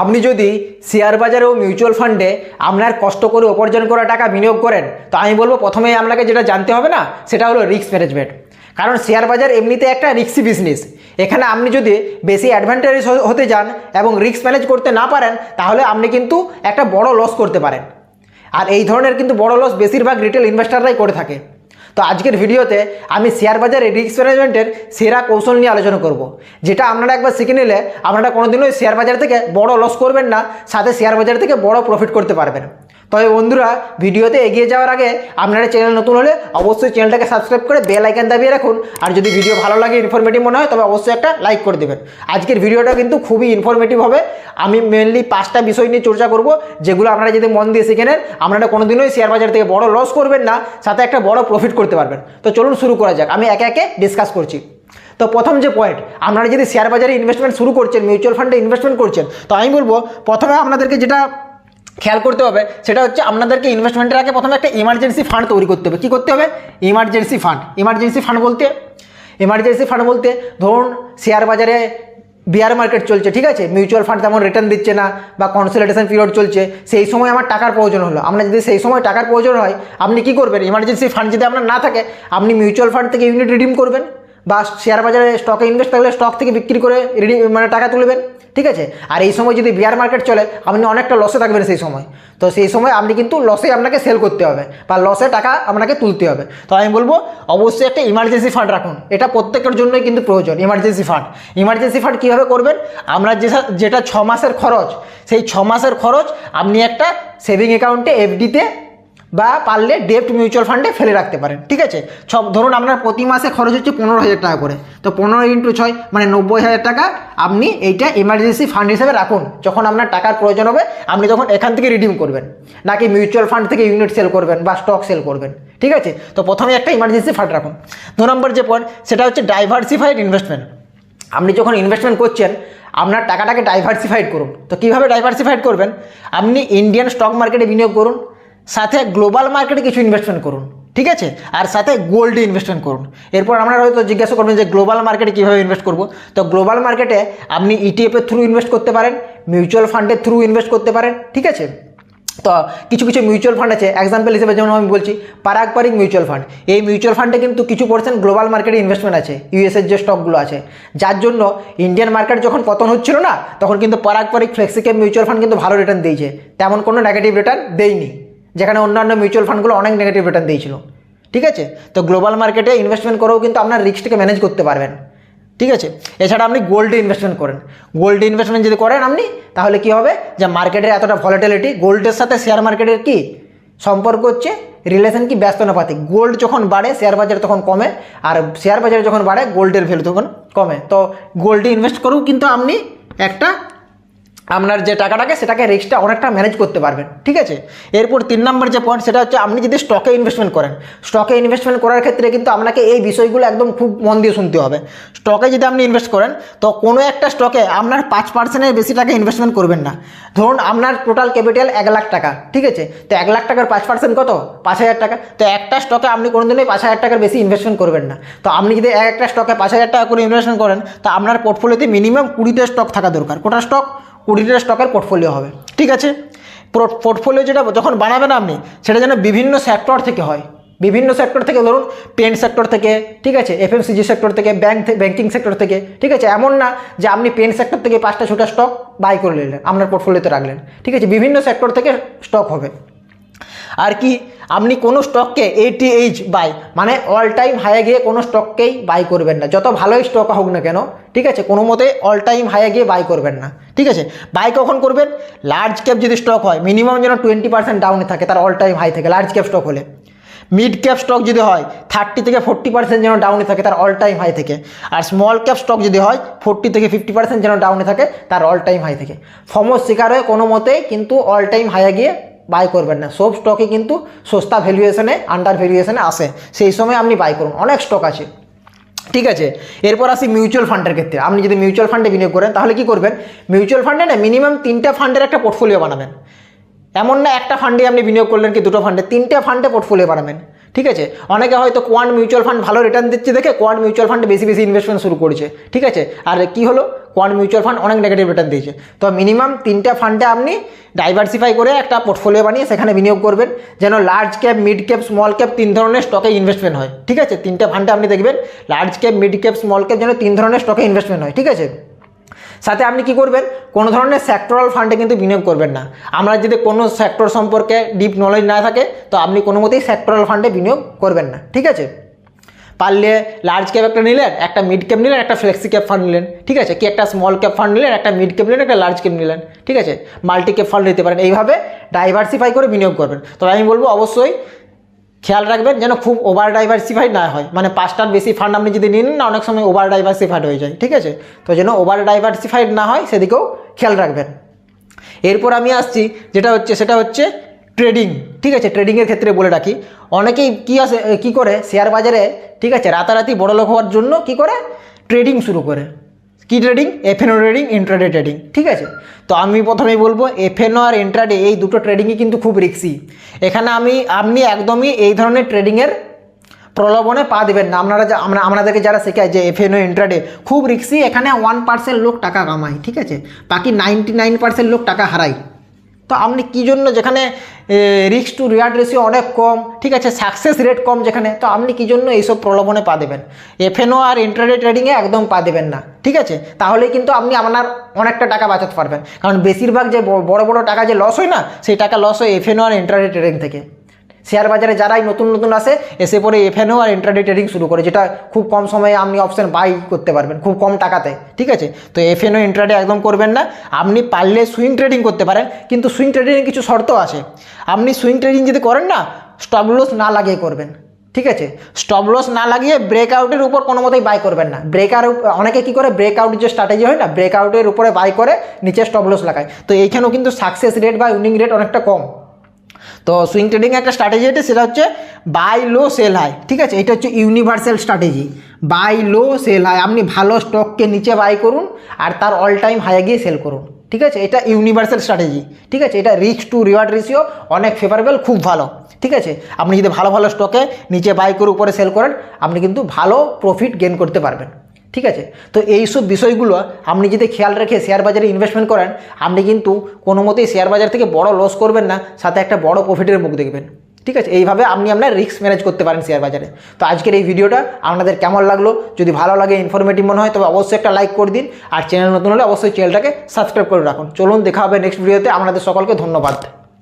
আপনি যদি শেয়ার বাজারে ও মিউচুয়াল ফান্ডে আপনার কষ্ট করে উপার্জন করা টাকা বিনিয়োগ করেন, তো আমি বলব প্রথমেই আপনাকে যেটা জানতে হবে না, সেটা হলো রিস্ক ম্যানেজমেন্ট কারণ শেয়ার বাজার এমনিতে একটা রিক্সি বিজনেস এখানে আপনি যদি বেশি অ্যাডভান্টেজ হতে যান এবং রিস্ক ম্যানেজ করতে না পারেন, তাহলে আপনি কিন্তু একটা বড় লস করতে পারেন। আর এই ধরনের কিন্তু বড় লস বেশিরভাগ রিটেল ইনভেস্টাররাই করে থাকে। তো আজকের ভিডিওতে আমি শেয়ার বাজারে রিস্ক ম্যানেজমেন্টের সেরা কৌশল নিয়ে আলোচনা করব। যেটা আপনারা একবার শিখে নিলে আপনারা কোনোদিনও শেয়ার বাজার থেকে বড় লস করবেন না, সাথে শেয়ার বাজার থেকে বড় প্রফিট করতে পারবেন। তবে বন্ধুরা, ভিডিওতে এগিয়ে যাওয়ার আগে আপনারা চ্যানেল নতুন হলে অবশ্যই চ্যানেলটাকে সাবস্ক্রাইব করে বেল আইকন দাবিয়ে রাখুন। আর যদি ভিডিও ভালো লাগে ইনফরমেটিভ মনে হয়, তবে অবশ্যই একটা লাইক করে দেবেন। আজকের ভিডিওটা কিন্তু খুবই ইনফরমেটিভ হবে। আমি মেনলি পাঁচটা বিষয় নিয়ে চর্চা করব, যেগুলো আপনারা যদি মন দিয়ে শিখে নেন, আপনারা কোনোদিনই শেয়ার বাজার থেকে বড় লস করবেন না, সাথে একটা বড় প্রফিট করতে পারবেন। তো চলুন শুরু করা যাক। আমি একে একে ডিসকাস করছি। তো প্রথম যে পয়েন্ট আপনারা যদি শেয়ার বাজারে ইনভেস্টমেন্ট শুরু করছেন মিউচুয়াল ফান্ডে ইনভেস্টমেন্ট করছেন, তো আমি বলব, প্রথমে আপনাদেরকে যেটা খেয়াল করতে হবে, সেটা হচ্ছে আপনাদেরকে ইনভেস্টমেন্টের আগে প্রথমে একটা ইমার্জেন্সি ফান্ড তৈরি করতে হবে। কী করতে হবে? ইমার্জেন্সি ফান্ড ইমার্জেন্সি ফান্ড বলতে ইমার্জেন্সি ফান্ড বলতে ধরুন শেয়ার বাজারে বিয়ার মার্কেট চলছে, ঠিক আছে? মিউচুয়াল ফান্ড তেমন রিটার্ন দিচ্ছে না বা কনসোলিডেশন পিরিয়ড চলছে, সেই সময় আমার টাকার প্রয়োজন হলো। আপনার যদি সেই সময় টাকার প্রয়োজন হয়, আপনি কি করবেন? ইমার্জেন্সি ফান্ড যদি আপনার না থাকে, আপনি মিউচুয়াল ফান্ড থেকে ইউনিট রিডিম করবেন। বা শেয়ার বাজারে স্টকে ইনভেস্ট থাকলে স্টক থেকে বিক্রি করে রিডিম মানে টাকা তুলবেন, ঠিক আছে? আর এই সময় যদি বিয়ার মার্কেট চলে, আপনি অনেকটা লসে থাকবেন সেই সময়। তো সেই সময় আপনি কিন্তু লসে আপনাকে সেল করতে হবে বা লসে টাকা আপনাকে তুলতে হবে। তো আমি বলব, অবশ্যই একটা ইমার্জেন্সি ফান্ড রাখুন। এটা প্রত্যেকের জন্যই কিন্তু প্রয়োজন ইমার্জেন্সি ফান্ড ইমার্জেন্সি ফান্ড কীভাবে করবেন? আমরা যে যেটা ছ মাসের খরচ, সেই ছ মাসের খরচ আপনি একটা সেভিং অ্যাকাউন্টে এফডিতে বা পারলে ডেপ্ট মিউচুয়াল ফান্ডে ফেলে রাখতে পারেন, ঠিক আছে? সব ধরুন আপনার প্রতি মাসে খরচ হচ্ছে পনেরো হাজার টাকা করে। তো পনেরো ইন্টু ছয় মানে নব্বই হাজার টাকা আপনি এইটা এমার্জেন্সি ফান্ড হিসেবে রাখুন। যখন আপনার টাকার প্রয়োজন হবে, আপনি তখন এখান থেকে রিডিম করবেন। নাকি মিউচুয়াল ফান্ড থেকে ইউনিট সেল করবেন বা স্টক সেল করবেন, ঠিক আছে? তো প্রথমে একটা ইমার্জেন্সি ফান্ড রাখুন। দু নম্বর যে পয়েন্ট সেটা হচ্ছে ডাইভার্সিফাইড ইনভেস্টমেন্ট আপনি যখন ইনভেস্টমেন্ট করছেন, আপনার টাকাটাকে ডাইভার্সিফাইড করুন। তো কীভাবে ডাইভার্সিফাইড করবেন? আপনি ইন্ডিয়ান স্টক মার্কেটে বিনিয়োগ করুন। সাথে গ্লোবাল মার্কেটে কিছু ইনভেস্টমেন্ট করুন, ঠিক আছে? আর সাথে গোল্ডে ইনভেস্টমেন্ট করুন। এরপর আপনারা হয়তো জিজ্ঞাসা করবেন যে গ্লোবাল মার্কেটে কীভাবে ইনভেস্ট করব? তো গ্লোবাল মার্কেটে আপনি ইটিএফের থ্রু ইনভেস্ট করতে পারেন মিউচুয়াল ফান্ডের থ্রু ইনভেস্ট করতে পারেন, ঠিক আছে? তো কিছু কিছু মিউচুয়াল ফান্ড আছে। এক্সাম্পল হিসেবে যেমন আমি বলছি পারাকপারিক মিউচুয়াল ফান্ড এই মিউচুয়াল ফান্ডে কিন্তু কিছু পার্সেন্ট গ্লোবাল মার্কেটে ইনভেস্টমেন্ট আছে ইউএসের যে স্টকগুলো আছে। যার জন্য ইন্ডিয়ান মার্কেট যখন পতন হচ্ছিল না, তখন কিন্তু পারাকপারিক ফ্লেক্সিক্যাপ মিউচুয়াল ফান্ড কিন্তু ভালো রিটার্ন দিয়েছে। তেমন কোনো নেগেটিভ রিটার্ন দেয়নি। যেখানে অন্যান্য মিউচুয়াল ফান্ডগুলো অনেক নেগেটিভ রিটার্ন দিয়েছিল। ঠিক আছে? তো গ্লোবাল মার্কেটে ইনভেস্টমেন্ট করেও কিন্তু আপনার রিস্কটাকে ম্যানেজ করতে পারবেন। ঠিক আছে? এছাড়া আপনি গোল্ডে ইনভেস্টমেন্ট করেন। গোল্ডে ইনভেস্টমেন্ট যদি করেন আপনি, তাহলে কি হবে? যে মার্কেটের এতটা ভলাটিলিটি গোল্ডের সাথে শেয়ার মার্কেটের কি সম্পর্ক হচ্ছে? রিলেশন কি? ব্যস্তনাপাতিক। গোল্ড যখন বাড়ে শেয়ার বাজার তখন কমে, আর শেয়ার বাজারে যখন বাড়ে গোল্ডের ভ্যালু তখন কমে। তো গোল্ডে ইনভেস্ট করেও কিন্তু আপনি একটা আপনার যে টাকাটাকে সেটাকে রিস্কটা অনেকটা ম্যানেজ করতে পারবেন, ঠিক আছে? এরপর তিন নম্বর যে পয়েন্ট সেটা হচ্ছে আপনি যদি স্টকে ইনভেস্টমেন্ট করেন স্টকে ইনভেস্টমেন্ট করার ক্ষেত্রে কিন্তু আপনাকে এই বিষয়গুলো একদম খুব মন দিয়ে শুনতে হবে। স্টকে যদি আপনি ইনভেস্ট করেন, তো কোনো একটা স্টকে আপনার পাঁচ পার্সেন্টের বেশি টাকা ইনভেস্টমেন্ট করবেন না। ধরুন আপনার টোটাল ক্যাপিটাল এক লাখ টাকা, ঠিক আছে? তো এক লাখ টাকার পাঁচ পার্সেন্ট কত? পাঁচ হাজার টাকা। তো একটা স্টকে আপনি কোনো কোনোদিনই পাঁচ হাজার টাকার বেশি ইনভেস্টমেন্ট করবেন না। তো আপনি যদি এক একটা স্টকে পাঁচ হাজার টাকা করে ইনভেস্টমেন্ট করেন, তো আপনার পোর্টফোলিওতে মিনিমাম কুড়িটা স্টক থাকা দরকার। কোটা স্টক কুড়িটা স্টকের পোর্টফোলিও হবে। ঠিক আছে? পোর্টফোলিও যেটা যখন বানাবেন আপনি, সেটা যেন বিভিন্ন সেক্টর থেকে হয়। বিভিন্ন সেক্টর থেকে ধরুন পেন সেক্টর থেকে, ঠিক আছে? এফএমসিজি সেক্টর থেকে ব্যাংক ব্যাংকিং সেক্টর থেকে, ঠিক আছে? এমন না যে আপনি পেন সেক্টর থেকে পাঁচটা ছোটো স্টক বাই করে নিলেন, আপনার পোর্টফোলিওতে রাখলেন। ঠিক আছে? বিভিন্ন সেক্টর থেকে স্টক হবে। আর কি? আপনি কোনো স্টককে এইটি এইচ বাই মানে অল টাইম হাইয়ে গিয়ে কোনো স্টককেই বাই করবেন না। যত ভালোই স্টক হোক না কেন, ঠিক আছে, কোনো মতে অল টাইম হাইয়ে গিয়ে বাই করবেন না। ঠিক আছে বাই কখন করবেন? লার্জ ক্যাপ যদি স্টক হয় মিনিমাম যেন টোয়েন্টি পার্সেন্ট ডাউনে থাকে, তার অল টাইম হাই থাকে লার্জ ক্যাপ স্টক হলে। মিড ক্যাপ স্টক যদি হয় থার্টি থেকে ফোর্টি পার্সেন্ট যেন ডাউনে থাকে, তার অল টাইম হাই থেকে। আর স্মল ক্যাপ স্টক যদি হয় ফোর্টি থেকে ফিফটি পার্সেন্ট যেন ডাউনে থাকে, তার অল টাইম হাই থেকে। ফমস শিকার হয়ে কোনো মতেই কিন্তু অল টাইম হাইয়ে গিয়ে বাই করবেন না। সব স্টকে কিন্তু সস্তা ভ্যালুয়েশনে আন্ডার ভ্যালুয়েশনে আসে। সেই সময় আপনি বাই করুন। অনেক স্টক আছে। ঠিক আছে? এরপর আসি মিউচুয়াল ফান্ডের ক্ষেত্রে। আপনি যদি মিউচুয়াল ফান্ডে বিনিয়োগ করেন, তাহলে কি করবেন? মিউচুয়াল ফান্ডে না মিনিমাম তিনটা ফান্ডের একটা পোর্টফোলিও বানাবেন। এমন না একটা ফান্ডে আপনি বিনিয়োগ করলেন কি দুটো ফান্ডে তিনটে ফান্ডে পোর্টফোলিও বানাবেন। ঠিক আছে? অনেকে হয়তো কোয়ান্ট মিউচুয়াল ফান্ড ভালো রিটার্ন দিচ্ছে দেখে কোয়ান্ট মিউচুয়াল ফান্ডে বেশি বেশি ইনভেস্টমেন্ট শুরু করেছে। ঠিক আছে? আর কি হলো? কোয়ান মিউচুয়াল ফান্ড অনেক নেগেটিভ রিটার্ন দিয়েছে। তো মিনিমাম তিনটা ফান্ডে আপনি ডাইভার্সিফাই করে একটা পোর্টফোলিও বানিয়ে সেখানে বিনিয়োগ করবেন, যেন large cap mid cap small cap তিন ধরনের স্টকে ইনভেস্টমেন্ট হয়। ঠিক আছে? তিনটা ফান্ডে আপনি দেখবেন large cap mid cap small cap যেন তিন ধরনের স্টকে ইনভেস্টমেন্ট হয়। ঠিক আছে? সাথে আপনি কি করবেন? কোনো ধরনের সেক্টরাল ফান্ডে কিন্তু বিনিয়োগ করবেন না। আমরা যদি কোনো সেক্টর সম্পর্কে ডিপ নলেজ না থাকে, তো আপনি কোনো মতেই সেক্টরাল ফান্ডে বিনিয়োগ করবেন না। ঠিক আছে? পারলে লার্জ ক্যাপ একটা নিলেন, একটা মিড ক্যাপ নিলেন, একটা ফ্লেক্সি ক্যাপ ফান্ড নিলেন, ঠিক আছে? কি একটা স্মল ক্যাপ ফান্ড নিলেন, একটা মিড ক্যাপ নিলেন, একটা লার্জ ক্যাপ নিলেন, ঠিক আছে? মাল্টি ক্যাপ ফান্ড নিতে পারেন। এইভাবে ডাইভার্সিফাই করে বিনিয়োগ করবেন। তবে আমি বলব, অবশ্যই খেয়াল রাখবেন যেন খুব ওভার ডাইভার্সিফাইড না হয়। মানে পাঁচটার বেশি ফান্ড আপনি যদি নিন, না অনেক সময় ওভার ডাইভার্সিফাইড হয়ে যায়, ঠিক আছে? তো যেন ওভার ডাইভার্সিফাইড না হয়, সেদিকেও খেয়াল রাখবেন। এরপর আমি আসছি, যেটা হচ্ছে, সেটা হচ্ছে ট্রেডিং ঠিক আছে? ট্রেডিংয়ের ক্ষেত্রে বলে রাখি। অনেকেই কী আসে কী করে? শেয়ার বাজারে, ঠিক আছে? রাতারাতি বড়লোক হওয়ার জন্য কি করে? ট্রেডিং শুরু করে। কি trading FNO trading intraday trading ঠিক আছে? তো আমি প্রথমেই বলব এফএনও আর ইন্ট্রাডে এই দুটো ট্রেডিংই কিন্তু খুব রিক্সি এখানে আমি, আপনি একদমই এই ধরনের ট্রেডিংয়ের প্রলোভনে পা দেবেন না। আপনারা যা- আমরা, আমাদেরকে যারা শেখায় যে এফএনও ইন্ট্রাডে খুব রিক্সি এখানে ওয়ান পার্সেন্ট লোক টাকা কামায়, ঠিক আছে? বাকি নাইনটি নাইন পার্সেন্ট লোক টাকা হারায়। তো আপনি কী জন্য যেখানে রিস্ক টু রিয়ার্ড রেশিও অনেক কম, ঠিক আছে সাকসেস রেট কম যেখানে, তো আপনি কী জন্য এইসব প্রলোভনে পা দেবেন? এফএনও আর ইন্টারনেট ট্রেডিংয়ে একদম পা দেবেন না, ঠিক আছে? তাহলে কিন্তু আপনি আপনার অনেকটা টাকা বাঁচাতে পারবেন। কারণ বেশিরভাগ যে বড় বড় টাকা যে লস হয় না, সেই টাকা লস হয় এফএনও আর ইন্টারনেট ট্রেডিং থেকে। শেয়ার বাজারে যারাই নতুন নতুন আসে, এসে পরে এফএনও আর ইন্টারডে ট্রেডিং শুরু করে, যেটা খুব কম সময়ে আপনি অপশন বাই করতে পারবেন, খুব কম টাকাতে, ঠিক আছে? তো এফএনও ইন্টারডে একদম করবেন না, আপনি পারলে সুইং ট্রেডিং করতে পারেন, কিন্তু সুইং ট্রেডিংয়ে কিছু শর্ত আছে। আপনি সুইং ট্রেডিং যদি করেন না স্টপ লস না লাগিয়ে করবেন, ঠিক আছে? স্টপ লস না লাগিয়ে ব্রেকআউটের উপর কোনো মতেই বাই করবেন না। ব্রেকার অনেকে কি করে ব্রেকআউট যে স্ট্র্যাটেজি হয় না ব্রেকআউটের উপরে বাই করে, নিচে স্টপ লস লাগায়। তো এইখানেও কিন্তু সাকসেস রেট বা উইনিং রেট অনেকটা কম। তো সুইং ট্রেডিং একটা স্ট্র্যাটেজি এটা সেটা হচ্ছে বাই লো সেল হাই ঠিক আছে? এটা হচ্ছে universal strategy buy low sell high আপনি ভালো স্টককে নিচে বাই করুন আর তার অল টাইম হাইয়ে গিয়ে সেল করুন, ঠিক আছে? এটা ইউনিভার্সাল স্ট্র্যাটেজি ঠিক আছে? এটা রিস্ক টু রিওয়ার্ড রেশিও অনেক ফেভারেবল খুব ভালো, ঠিক আছে? আপনি যদি ভালো ভালো স্টকে নিচে বাই করে উপরে সেল করেন, আপনি কিন্তু ভালো প্রফিট গেন করতে পারবেন। ঠিক আছে? তো এইসব বিষয়গুলো আপনি যদি খেয়াল রেখে শেয়ার বাজারে ইনভেস্টমেন্ট করেন, আপনি কিন্তু কোনো মতেই শেয়ার বাজার থেকে বড় লস করবেন না, সাথে একটা বড় প্রফিটের মুখ দেখবেন। ঠিক আছে? এইভাবে আপনি আপনার রিস্ক ম্যানেজ করতে পারেন শেয়ার বাজারে। তো আজকের এই ভিডিওটা আপনাদের কেমন লাগল? যদি ভালো লাগে ইনফরমেটিভ মনে হয়, তবে অবশ্যই একটা লাইক করে দিন। আর চ্যানেল নতুন হলে অবশ্যই চ্যানেলটাকে সাবস্ক্রাইব করে রাখুন। চলুন, দেখা হবে নেক্সট ভিডিওতে আপনাদের সকলকে ধন্যবাদ।